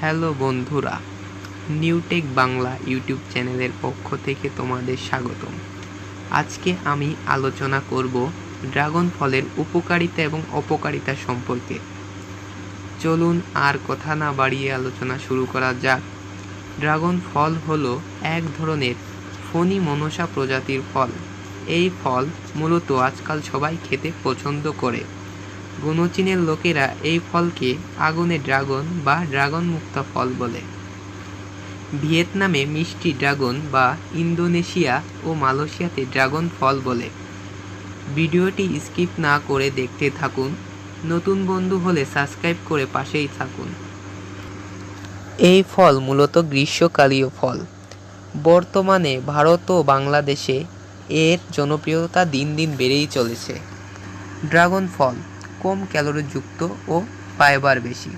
Hello বন্ধুরা, Newtech Bangla YouTube চ্যানেলের পক্ষ থেকে তোমাদের স্বাগতম। আজকে আমি আলোচনা করব ড্রাগন ফলের উপকারিতা এবং অপকারিতা সম্পর্কে। চলুন আর কথা না বাড়িয়ে আলোচনা শুরু করা যাক। ড্রাগন ফল হলো এক ধরনের ফণি মনসা প্রজাতির ফল। এই ফল মূলত আজকাল সবাই খেতে পছন্দ করে। গুণচীনের লোকেরা এই ফলকে আগুনে ড্রাগন বা ড্রাগন মুক্ত ফল বলে। ভিয়েতনামে মিষ্টি ড্রাগন বা ইন্দোনেশিয়া ও মালয়েশিয়াতে ড্রাগন ফল বলে। ভিডিওটি স্কিপ না করে দেখতে থাকুন। নতুন বন্ধু হলে সাবস্ক্রাইব করে পাশেই থাকুন। এই ফল মূলত গ্রীষ্মকালীয় ফল। বর্তমানে ভারত ও বাংলাদেশে এর জনপ্রিয়তা দিন দিন বেড়েই চলেছে। ড্রাগন ফল কম ক্যালোরিযুক্ত ও ফাইবার বেশি।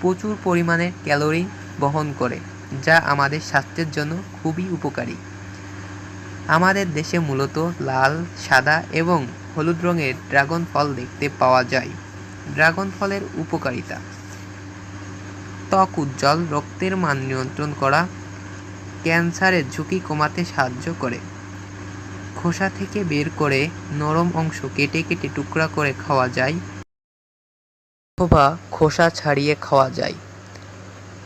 প্রচুর পরিমাণে ক্যালোরি বহন করে, যা আমাদের স্বাস্থ্যের জন্য খুবই উপকারী। আমাদের দেশে মূলত লাল, সাদা এবং হলুদ রঙের ড্রাগন ফল দেখতে পাওয়া যায়। ড্রাগন ফলের উপকারিতা। ত্বক উজ্জ্বল, রক্তের মান নিয়ন্ত্রণ করা ক্যান্সারের ঝুঁকি কমাতে সাহায্য করে। খোসা থেকে বের করে নরম অংশ কেটে কেটে টুকরা করে খাওয়া যায়। অথবা খোসা ছাড়িয়ে খাওয়া যায়।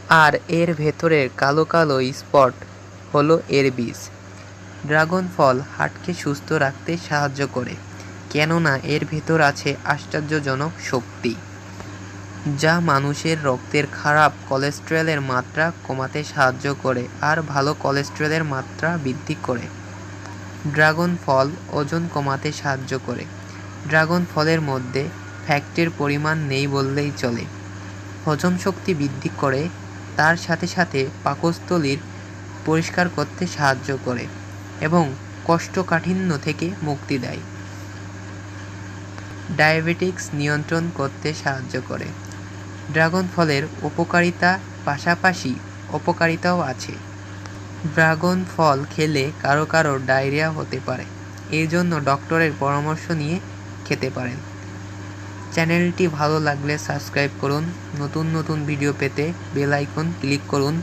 আর এর ভেতরের কালো কালো স্পট হলো এর বীজ। ড্রাগন ফল হার্টকে সুস্থ রাখতে সাহায্য করে, কেননা এর ভেতর আছে আশ্চর্যজনক শক্তি, যা মানুষের রক্তের খারাপ কোলেস্টেরলের মাত্রা কমাতে সাহায্য করে আর ভালো কোলেস্টেরলের মাত্রা বৃদ্ধি করে। ড্রাগন ফল ওজন কমাতে সাহায্য করে। ড্রাগন ফলের মধ্যে ফ্যাক্টের পরিমাণ নেই বললেই চলে। হজম শক্তি বৃদ্ধি করে, তার সাথে সাথে পাকস্থলীর পরিষ্কার করতে সাহায্য করে এবং কোষ্ঠকাঠিন্য থেকে মুক্তি দেয়। ডায়াবেটিক্স নিয়ন্ত্রণ করতে সাহায্য করে। ড্রাগন ফলের উপকারিতা পাশাপাশি অপকারিতাও আছে। ড্রাগন ফল খেলে কারও কারও ডায়রিয়া হতে পারে এই জন্য ডক্টরের পরামর্শ নিয়ে খেতে পারেন। চ্যানেলটি ভালো লাগলে সাবস্ক্রাইব করুন। নতুন নতুন ভিডিও পেতে বেল আইকন ক্লিক করুন।